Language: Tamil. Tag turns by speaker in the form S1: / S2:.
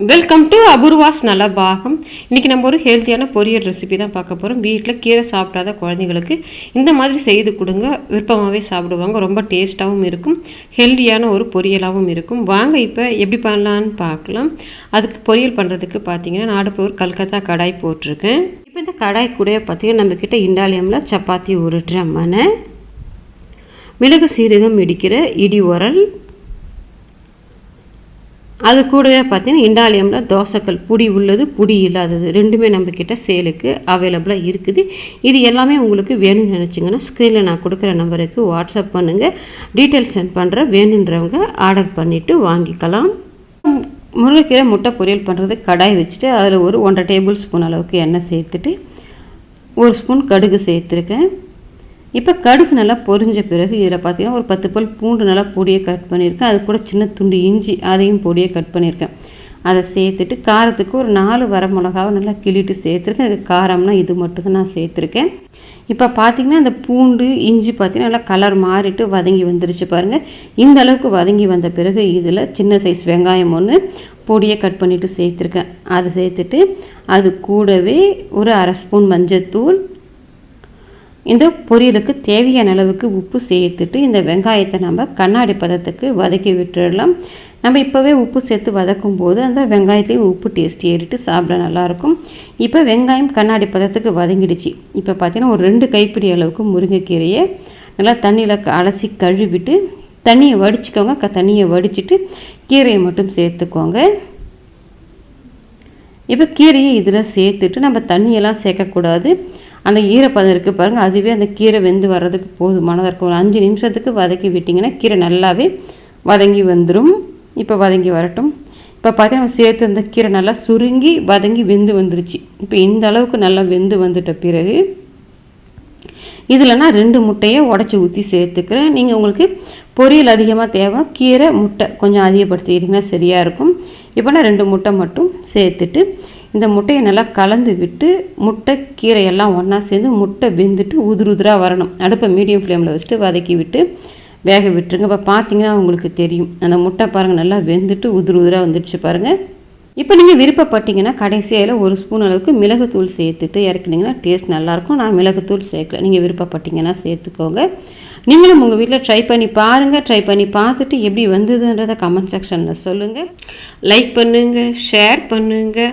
S1: வெல்கம் டு அபூர்வாஸ் நல்ல பாகம் இன்றைக்கி நம்ம ஒரு ஹெல்த்தியான பொரியல் ரெசிபி தான் பார்க்க போகிறோம் வீட்டில் கீரை சாப்பிடாத குழந்தைங்களுக்கு இந்த மாதிரி செய்து கொடுங்க. விருப்பமாகவே சாப்பிடுவாங்க. ரொம்ப டேஸ்ட்டாகவும் இருக்கும். ஹெல்த்தியான ஒரு பொரியலாகவும் இருக்கும். வாங்க இப்போ எப்படி பண்ணலான்னு பார்க்கலாம். அதுக்கு பொரியல் பண்ணுறதுக்கு பார்த்தீங்கன்னா நாடுப்பூர் கல்கத்தா கடாய் போட்டிருக்கேன். இப்போ இந்த கடாய் கூட பார்த்தீங்கன்னா நம்மக்கிட்ட இண்டாலியமில் சப்பாத்தி உருட்டுற மனை மிளகு சீரகம் இடிக்கிற இடி உரல் அது கூடவே பார்த்தீங்கன்னா இண்டாலியமில் தோசைக்கல் புடி உள்ளது புடி இல்லாதது. ரெண்டுமே நம்மக்கிட்ட சேலுக்கு அவைலபிளாக இருக்குது. இது எல்லாமே உங்களுக்கு வேணும்னு நினச்சிங்கன்னா ஸ்க்ரீனில் நான் கொடுக்குற நம்பருக்கு வாட்ஸ்அப் பண்ணுங்கள் டீட்டெயில்ஸ் சென்ட் பண்ணுற வேணுன்றவங்க ஆர்டர் பண்ணிவிட்டு வாங்கிக்கலாம். முருங்கைக்கீரை முட்டை பொரியல் பண்ணுறது கடாய் வச்சுட்டு அதில் ஒரு ஒன்றரை டேபிள் ஸ்பூன் அளவுக்கு எண்ணெய் சேர்த்துட்டு ஒரு ஸ்பூன் கடுகு சேர்த்துருக்கேன். இப்போ கடுகு நல்லா பொரிஞ்ச பிறகு இதில் பார்த்தீங்கன்னா ஒரு பத்து பல் பூண்டு நல்லா பொடியை கட் பண்ணியிருக்கேன். அது கூட சின்ன துண்டு இஞ்சி அதையும் பொடியை கட் பண்ணியிருக்கேன். அதை சேர்த்துட்டு காரத்துக்கு ஒரு நாலு வர மிளகாவை நல்லா கிள்ளிட்டு சேர்த்துருக்கேன். அது காரம்னா இது மட்டும் நான் சேர்த்துருக்கேன். இப்போ பார்த்தீங்கன்னா அந்த பூண்டு இஞ்சி பார்த்தீங்கன்னா நல்லா கலர் மாறிட்டு வதங்கி வந்துருச்சு பாருங்கள் இந்த அளவுக்கு வதங்கி வந்த பிறகு இதில் சின்ன சைஸ் வெங்காயம் ஒன்று பொடியை கட் பண்ணிவிட்டு சேர்த்துருக்கேன். அதை சேர்த்துட்டு அது கூடவே ஒரு அரை ஸ்பூன் மஞ்சத்தூள் இந்த பொரியலுக்கு தேவையான அளவுக்கு உப்பு சேர்த்துட்டு இந்த வெங்காயத்தை நம்ம கண்ணாடி பதத்துக்கு வதக்கி விட்டுடலாம். நம்ம இப்போவே உப்பு சேர்த்து வதக்கும் போது அந்த வெங்காயத்தையும் உப்பு டேஸ்ட் ஏறிட்டு சாப்பிட நல்லாயிருக்கும். இப்போ வெங்காயம் கண்ணாடி பதத்துக்கு வதங்கிடுச்சு. இப்போ பார்த்தீங்கன்னா ஒரு ரெண்டு கைப்பிடி அளவுக்கு முருங்கைக்கீரையை நல்லா தண்ணியில் அலசி கழுவிட்டு தண்ணியை வடிச்சுக்கோங்க. க தண்ணியை வடிச்சிட்டு கீரையை மட்டும் சேர்த்துக்கோங்க. இப்போ கீரையை இதில் சேர்த்துட்டு நம்ம தண்ணியெல்லாம் சேர்க்கக்கூடாது. அந்த ஈரப்பதம் இருக்குது பாருங்கள் அதுவே அந்த கீரை வெந்து வர்றதுக்கு போதுமானதாக இருக்கும் ஒரு அஞ்சு நிமிஷத்துக்கு வதக்கி விட்டிங்கன்னா கீரை நல்லாவே வதங்கி வந்துடும் இப்போ வதங்கி வரட்டும். இப்போ பார்த்தீங்கன்னா சேர்த்து அந்த கீரை நல்லா சுருங்கி வதங்கி வெந்து வந்துருச்சு. இப்போ இந்த அளவுக்கு நல்லா வெந்து வந்துட்ட பிறகு இதில் நான் ரெண்டு முட்டையை உடச்சி ஊற்றி சேர்த்துக்கிறேன். நீங்கள் உங்களுக்கு பொரியல் அதிகமாக தேவை கீரை முட்டை கொஞ்சம் அதிகப்படுத்திக்கிட்டிங்கன்னா சரியாக இருக்கும். இப்போ நான் ரெண்டு முட்டை மட்டும் சேர்த்துட்டு இந்த முட்டையை நல்லா கலந்து விட்டு முட்டை கீரையெல்லாம் ஒன்றா சேர்ந்து முட்டை வெந்துட்டு உதிர் உதிராக வரணும். அடுப்பை மீடியம் ஃப்ளேமில் வச்சுட்டு வதக்கி விட்டு வேக விட்டுருங்க. இப்போ பார்த்தீங்கன்னா உங்களுக்கு தெரியும். அந்த முட்டை பாருங்கள் நல்லா வெந்துட்டு உதிர் உதிராக வந்துடுச்சு பாருங்கள் இப்போ நீங்கள் விருப்பப்பட்டீங்கன்னா கடைசியில் ஒரு ஸ்பூன் அளவுக்கு மிளகுத்தூள் சேர்த்துட்டு இறக்குனீங்கன்னா டேஸ்ட் நல்லாயிருக்கும். நான் மிளகுத்தூள் சேர்க்கல. நீங்கள் விருப்பப்பட்டீங்கன்னா சேர்த்துக்கோங்க. நீங்களும் உங்கள் வீட்டில் ட்ரை பண்ணி பாருங்கள் ட்ரை பண்ணி பார்த்துட்டு எப்படி வந்ததுன்றதை கமெண்ட் செக்ஷனில் சொல்லுங்கள் லைக் பண்ணுங்கள் ஷேர் பண்ணுங்கள்